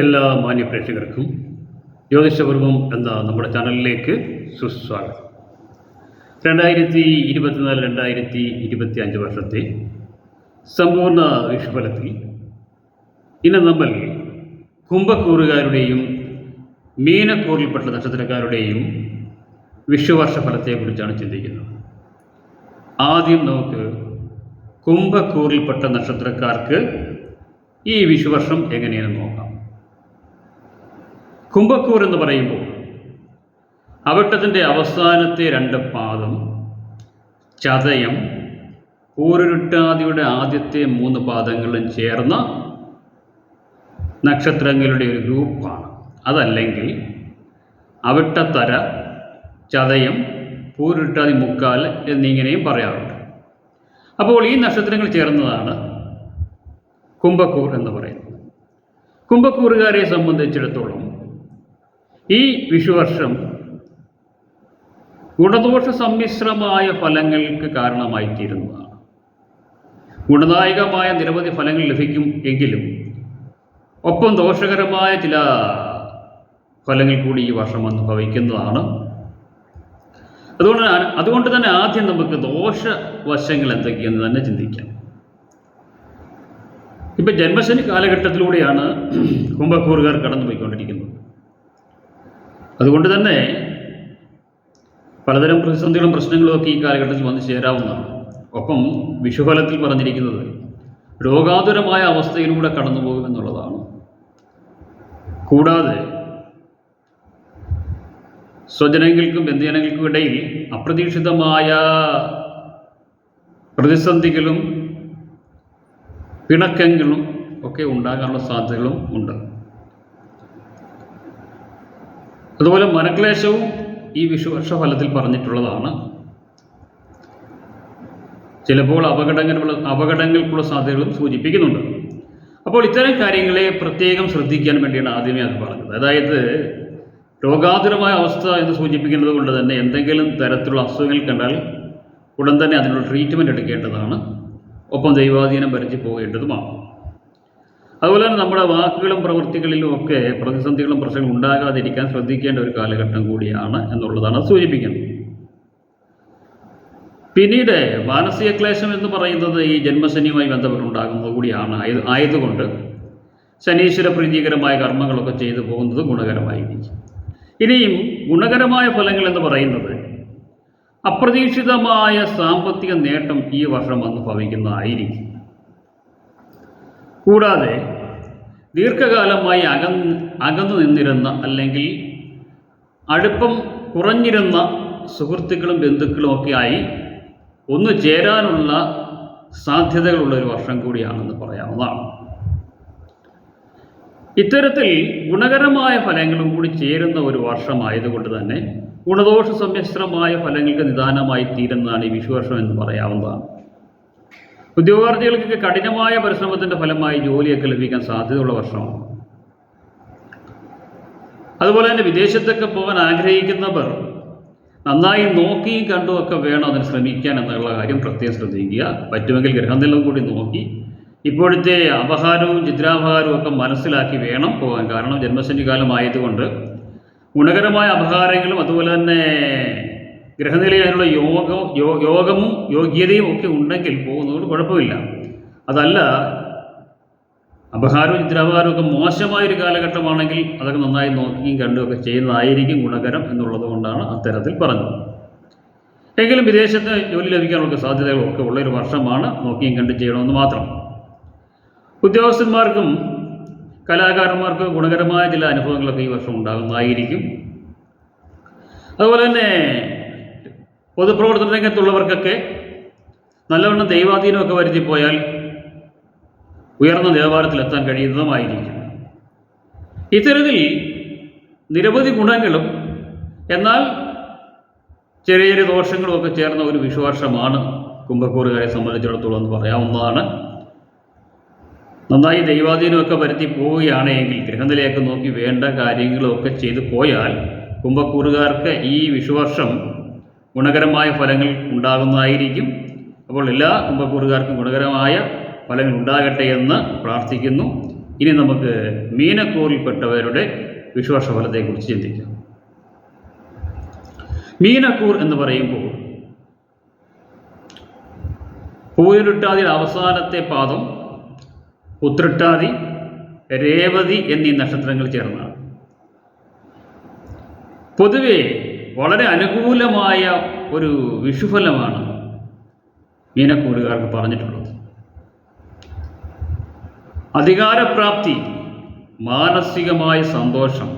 എല്ലാ മാന്യ പ്രേക്ഷകർക്കും ജ്യോതിഷപൂർവം എന്ന നമ്മുടെ ചാനലിലേക്ക് സുസ്വാഗതം. രണ്ടായിരത്തി ഇരുപത്തിനാല് രണ്ടായിരത്തി ഇരുപത്തി അഞ്ച് വർഷത്തെ സമ്പൂർണ വിഷുഫലത്തിൽ ഇന്ന് നമ്മൾ കുംഭക്കൂറുകാരുടെയും മീനക്കൂറിൽപ്പെട്ട നക്ഷത്രക്കാരുടെയും വിഷുവർഷ ഫലത്തെക്കുറിച്ചാണ് ചിന്തിക്കുന്നത്. ആദ്യം നമുക്ക് കുംഭക്കൂറിൽപ്പെട്ട നക്ഷത്രക്കാർക്ക് ഈ വിഷുവർഷം എങ്ങനെയെന്ന് നോക്കാം. കുംഭക്കൂർ എന്ന് പറയുമ്പോൾ അവിട്ടത്തിന്റെ അവസാനത്തെ രണ്ട് പാദം ചതയം കൂരുരുട്ടാതിയുടെ ആദ്യത്തെ മൂന്ന് പാദങ്ങളും ചേർന്ന നക്ഷത്രങ്ങളുടെ ഒരു ഗ്രൂപ്പാണ്. അതല്ലെങ്കിൽ അവിട്ടത്തര ചതയം പൂരുരുട്ടാതി മുക്കാൽ എന്നിങ്ങനെയും പറയാറുണ്ട്. അപ്പോൾ ഈ നക്ഷത്രങ്ങൾ ചേർന്നതാണ് കുംഭക്കൂർ എന്ന് പറയുന്നത്. കുംഭക്കൂറുകാരെ സംബന്ധിച്ചിടത്തോളം ഈ വിഷുവർഷം ഗുണദോഷ സമ്മിശ്രമായ ഫലങ്ങൾക്ക് കാരണമായി തീരുന്നതാണ് ഗുണദായകമായ നിരവധി ഫലങ്ങൾ ലഭിക്കും എങ്കിലും ഒപ്പം ദോഷകരമായ ചില ഫലങ്ങൾ കൂടി ഈ വർഷം അനുഭവിക്കുന്നതാണ്. അതുകൊണ്ട് അതുകൊണ്ട് തന്നെ ആദ്യം നമുക്ക് ദോഷവശങ്ങൾ എന്തൊക്കെയെന്ന് തന്നെ ചിന്തിക്കാം. ഇപ്പം ജന്മശനി കാലഘട്ടത്തിലൂടെയാണ് കുംഭക്കൂറുകാർ കടന്നുപോയിക്കൊണ്ടിരിക്കുന്നത്. അതുകൊണ്ട് തന്നെ പലതരം പ്രതിസന്ധികളും പ്രശ്നങ്ങളും ഒക്കെ ഈ കാലഘട്ടത്തിൽ വന്നു ചേരാവുന്നതാണ്. ഒപ്പം വിഷുഫലത്തിൽ പറഞ്ഞിരിക്കുന്നത് രോഗാതുരമായ അവസ്ഥയിലൂടെ കടന്നു പോകുമെന്നുള്ളതാണ് കൂടാതെ സ്വജനങ്ങൾക്കും ബന്ധുജനങ്ങൾക്കും ഇടയിൽ അപ്രതീക്ഷിതമായ പ്രതിസന്ധികളും പിണക്കങ്ങളും ഒക്കെ ഉണ്ടാകാനുള്ള സാധ്യതകളും ഉണ്ട്. അതുപോലെ മനക്ലേശവും ഈ വിഷുവർഷ ഫലത്തിൽ പറഞ്ഞിട്ടുള്ളതാണ്. ചിലപ്പോൾ അപകടങ്ങൾ അപകടങ്ങൾക്കുള്ള സാധ്യതകളും സൂചിപ്പിക്കുന്നുണ്ട്. അപ്പോൾ ഇത്തരം കാര്യങ്ങളെ പ്രത്യേകം ശ്രദ്ധിക്കാൻ വേണ്ടിയാണ് ആദ്യമേ അത് പറഞ്ഞത്. അതായത് രോഗാതുരമായ അവസ്ഥ എന്ന് സൂചിപ്പിക്കുന്നത് കൊണ്ട് തന്നെ എന്തെങ്കിലും തരത്തിലുള്ള അസുഖങ്ങൾ കണ്ടാൽ ഉടൻ തന്നെ അതിനുള്ള ട്രീറ്റ്മെന്റ് എടുക്കേണ്ടതാണ്. ഒപ്പം ദൈവാധീനം വരച്ച് പോകേണ്ടതുമാണ്. അതുപോലെ തന്നെ നമ്മുടെ വാക്കുകളും പ്രവൃത്തികളിലും ഒക്കെ പ്രതിസന്ധികളും പ്രശ്നങ്ങളും ഉണ്ടാകാതിരിക്കാൻ ശ്രദ്ധിക്കേണ്ട ഒരു കാലഘട്ടം കൂടിയാണ് എന്നുള്ളതാണ് സൂചിപ്പിക്കുന്നത്. പിന്നീട് മാനസിക ക്ലേശം എന്ന് പറയുന്നത് ഈ ജന്മശനിയുമായി ബന്ധപ്പെട്ടുണ്ടാകുന്നത് കൂടിയാണ്. ആയത് ആയതുകൊണ്ട് ശനീശ്വര പ്രീതികരമായ കർമ്മങ്ങളൊക്കെ ചെയ്തു പോകുന്നത് ഗുണകരമായിരിക്കും. ഇനിയും ഗുണകരമായ ഫലങ്ങൾ എന്ന് പറയുന്നത് അപ്രതീക്ഷിതമായ സാമ്പത്തിക നേട്ടം ഈ വർഷം വന്ന് ഭവിക്കുന്നതായിരിക്കും. കൂടാതെ ദീർഘകാലമായി അക അകന്നു നിന്നിരുന്ന അല്ലെങ്കിൽ അടുപ്പം കുറഞ്ഞിരുന്ന സുഹൃത്തുക്കളും ബന്ധുക്കളും ഒക്കെ ആയി ഒന്ന് ചേരാനുള്ള സാധ്യതകളുള്ള ഒരു വർഷം കൂടിയാണെന്ന് പറയാവുന്നതാണ്. ഇത്തരത്തിൽ ഗുണകരമായ ഫലങ്ങളും കൂടി ചേരുന്ന ഒരു വർഷമായതുകൊണ്ട് തന്നെ ഗുണദോഷ സമ്മിശ്രമായ ഫലങ്ങൾക്ക് നിദാനമായി തീരുന്നതാണ് ഈ വിഷുവർഷം എന്ന് പറയാവുന്നതാണ്. ഉദ്യോഗാർത്ഥികൾക്ക് കഠിനമായ പരിശ്രമത്തിന്റെ ഫലമായി ജോലിയൊക്കെ ലഭിക്കാൻ സാധ്യതയുള്ള വർഷമാണ്. അതുപോലെ തന്നെ വിദേശത്തൊക്കെ പോകാൻ ആഗ്രഹിക്കുന്നവർ നന്നായി നോക്കിയും കണ്ടും ഒക്കെ വേണം അതിന് ശ്രമിക്കാൻ എന്നുള്ള കാര്യം പ്രത്യേകം ശ്രദ്ധിക്കുക. പറ്റുമെങ്കിൽ ഗ്രഹനിലം കൂടി നോക്കി ഇപ്പോഴത്തെ അപഹാരവും ചിത്രാപഹാരവും ഒക്കെ മനസ്സിലാക്കി വേണം പോകാൻ. കാരണം ജന്മശനി കാലമായതുകൊണ്ട് ഗുണകരമായ അപഹാരങ്ങളും അതുപോലെ തന്നെ ഗ്രഹനിലയിലുള്ള യോഗം യോഗവും യോഗ്യതയും ഒക്കെ ഉണ്ടെങ്കിൽ പോകുന്നതുകൊണ്ട് കുഴപ്പമില്ല. അതല്ല അപഹാരവും ചിത്രാപഹാരവും ഒക്കെ മോശമായൊരു കാലഘട്ടമാണെങ്കിൽ അതൊക്കെ നന്നായി നോക്കുകയും കണ്ടുമൊക്കെ ചെയ്യുന്നതായിരിക്കും ഗുണകരം എന്നുള്ളത് കൊണ്ടാണ് അത്തരത്തിൽ പറഞ്ഞത്. എങ്കിലും വിദേശത്ത് ജോലി ലഭിക്കാനുള്ള സാധ്യതകളൊക്കെ ഉള്ളൊരു വർഷമാണ് നോക്കിയും കണ്ട് ചെയ്യണമെന്ന് മാത്രം. ഉദ്യോഗസ്ഥന്മാർക്കും കലാകാരന്മാർക്കും ഗുണകരമായ ചില അനുഭവങ്ങളൊക്കെ ഈ വർഷം ഉണ്ടാകുന്നതായിരിക്കും. അതുപോലെ തന്നെ പൊതുപ്രവർത്തന രംഗത്തുള്ളവർക്കൊക്കെ നല്ലവണ്ണം ദൈവാധീനമൊക്കെ വരുത്തിപ്പോയാൽ ഉയർന്ന നിലവാരത്തിലെത്താൻ കഴിയുന്നതുമായിരിക്കും. ഇത്തരത്തിൽ നിരവധി ഗുണങ്ങളും എന്നാൽ ചെറിയ ചെറിയ ദോഷങ്ങളുമൊക്കെ ചേർന്ന ഒരു വിഷുവർഷമാണ് കുംഭക്കൂറുകാരെ സംബന്ധിച്ചിടത്തോളം എന്ന് പറയാവുന്നതാണ്. നന്നായി ദൈവാധീനമൊക്കെ വരുത്തി പോവുകയാണെങ്കിൽ ഗ്രഹനിലയൊക്കെ നോക്കി വേണ്ട കാര്യങ്ങളൊക്കെ ചെയ്തു പോയാൽ കുംഭക്കൂറുകാർക്ക് ഈ വിഷുവർഷം ഗുണകരമായ ഫലങ്ങൾ ഉണ്ടാകുന്നതായിരിക്കും. അപ്പോൾ എല്ലാ കുംഭക്കൂറുകാർക്കും ഗുണകരമായ ഫലങ്ങൾ ഉണ്ടാകട്ടെ എന്ന് പ്രാർത്ഥിക്കുന്നു. ഇനി നമുക്ക് മീനക്കൂറിൽപ്പെട്ടവരുടെ വിശ്വാസ ഫലത്തെക്കുറിച്ച് ചിന്തിക്കാം. മീനക്കൂർ എന്ന് പറയുമ്പോൾ പൂരിട്ടാതി അവസാനത്തെ പാദം ഉത്രട്ടാതി രേവതി എന്നീ നക്ഷത്രങ്ങൾ ചേർന്നാണ് പൊതുവെ വളരെ അനുകൂലമായ ഒരു വിഷുഫലമാണ് മീനക്കൂറുകാർക്ക് പറഞ്ഞിട്ടുള്ളത്. അധികാരപ്രാപ്തി മാനസികമായ സന്തോഷം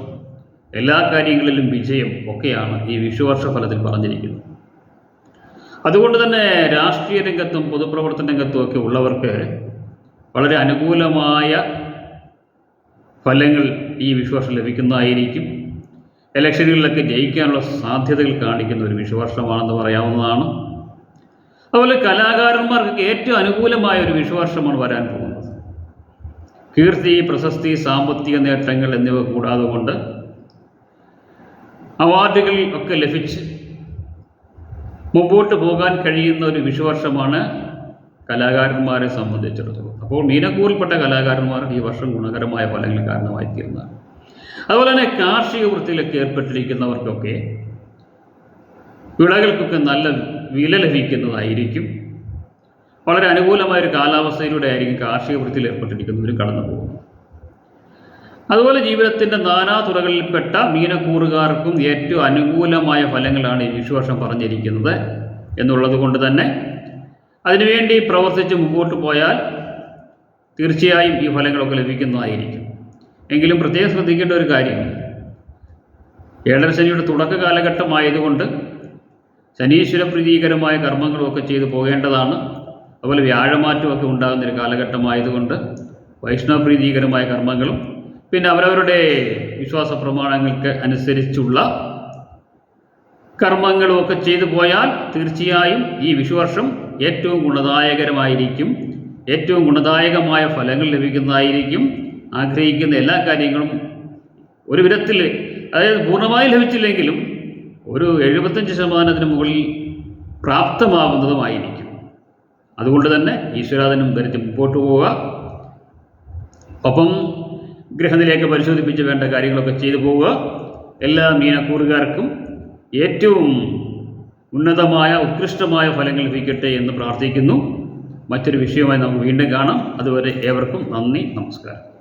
എല്ലാ കാര്യങ്ങളിലും വിജയം ഒക്കെയാണ് ഈ വിഷുവർഷ ഫലത്തിൽ പറഞ്ഞിരിക്കുന്നത്. അതുകൊണ്ട് തന്നെ രാഷ്ട്രീയ രംഗത്തും പൊതുപ്രവർത്തന രംഗത്തും ഒക്കെ ഉള്ളവർക്ക് വളരെ അനുകൂലമായ ഫലങ്ങൾ ഈ വിഷുവർഷം ലഭിക്കുന്നതായിരിക്കും. ഇലക്ഷനുകളിലൊക്കെ ജയിക്കാനുള്ള സാധ്യതകൾ കാണിക്കുന്ന ഒരു വിഷുവർഷമാണെന്ന് പറയാവുന്നതാണ്. അതുപോലെ കലാകാരന്മാർക്ക് ഏറ്റവും അനുകൂലമായ ഒരു വിഷുവർഷമാണ് വരാൻ പോകുന്നത്. കീർത്തി പ്രശസ്തി സാമ്പത്തിക നേട്ടങ്ങൾ എന്നിവ കൂടാതെ കൊണ്ട് അവാർഡുകൾ ഒക്കെ ലഭിച്ച് മുമ്പോട്ട് പോകാൻ കഴിയുന്ന ഒരു വിഷുവർഷമാണ് കലാകാരന്മാരെ സംബന്ധിച്ചിടത്തോളം. അപ്പോൾ മീനക്കൂറിൽപ്പെട്ട കലാകാരന്മാർ ഈ വർഷം ഗുണകരമായ ഫലങ്ങൾ കാരണമായി തീർന്നതാണ് അതുപോലെ തന്നെ കാർഷിക വൃത്തിയിലൊക്കെ ഏർപ്പെട്ടിരിക്കുന്നവർക്കൊക്കെ വിളകൾക്കൊക്കെ നല്ല വില ലഭിക്കുന്നതായിരിക്കും. വളരെ അനുകൂലമായ ഒരു കാലാവസ്ഥയിലൂടെ ആയിരിക്കും കാർഷിക വൃത്തിയിൽ ഏർപ്പെട്ടിരിക്കുന്നവർ കടന്നു പോകുന്നത്. അതുപോലെ ജീവിതത്തിന്റെ നാനാ തുറകളിൽപ്പെട്ട മീനക്കൂറുകാർക്കും ഏറ്റവും അനുകൂലമായ ഫലങ്ങളാണ് ഈ വിഷുവർഷം പറഞ്ഞിരിക്കുന്നത് എന്നുള്ളത് കൊണ്ട് തന്നെ അതിനുവേണ്ടി പ്രവർത്തിച്ച് മുമ്പോട്ട് പോയാൽ തീർച്ചയായും ഈ ഫലങ്ങളൊക്കെ ലഭിക്കുന്നതായിരിക്കും. എങ്കിലും പ്രത്യേകം ശ്രദ്ധിക്കേണ്ട ഒരു കാര്യം. ഏഴര ശനിയുടെ തുടക്ക കാലഘട്ടമായതുകൊണ്ട് ശനീശ്വര പ്രീതികരമായ കർമ്മങ്ങളൊക്കെ ചെയ്തു പോകേണ്ടതാണ്. അതുപോലെ വ്യാഴമാറ്റമൊക്കെ ഉണ്ടാകുന്ന ഒരു കാലഘട്ടമായതുകൊണ്ട് വൈഷ്ണവ പ്രീതികരമായ കർമ്മങ്ങളും പിന്നെ അവരവരുടെ വിശ്വാസ പ്രമാണങ്ങൾക്ക് അനുസരിച്ചുള്ള കർമ്മങ്ങളും ഒക്കെ ചെയ്തു പോയാൽ തീർച്ചയായും ഈ വിഷുവർഷം ഏറ്റവും ഗുണദായകരമായിരിക്കും. ഏറ്റവും ഗുണദായകമായ ഫലങ്ങൾ ലഭിക്കുന്നതായിരിക്കും. ആഗ്രഹിക്കുന്ന എല്ലാ കാര്യങ്ങളും ഒരു വിധത്തിൽ അതായത് പൂർണമായി ലഭിച്ചില്ലെങ്കിലും ഒരു എഴുപത്തഞ്ച് ശതമാനത്തിന് മുകളിൽ പ്രാപ്തമാകുന്നതുമായിരിക്കും അതുകൊണ്ട് തന്നെ ഈശ്വരാധനം ധരിച്ച് മുമ്പോട്ട് പോവുക. ഒപ്പം ഗ്രഹനിലേക്ക് പരിശോധിപ്പിച്ച് വേണ്ട കാര്യങ്ങളൊക്കെ ചെയ്തു പോവുക. എല്ലാ മീനക്കൂറുകാർക്കും ഏറ്റവും ഉന്നതമായ ഉത്കൃഷ്ടമായ ഫലങ്ങൾ ലഭിക്കട്ടെ എന്ന് പ്രാർത്ഥിക്കുന്നു. മറ്റൊരു വിഷയമായി നമുക്ക് വീണ്ടും കാണാം. അതുവരെ ഏവർക്കും നന്ദി നമസ്കാരം.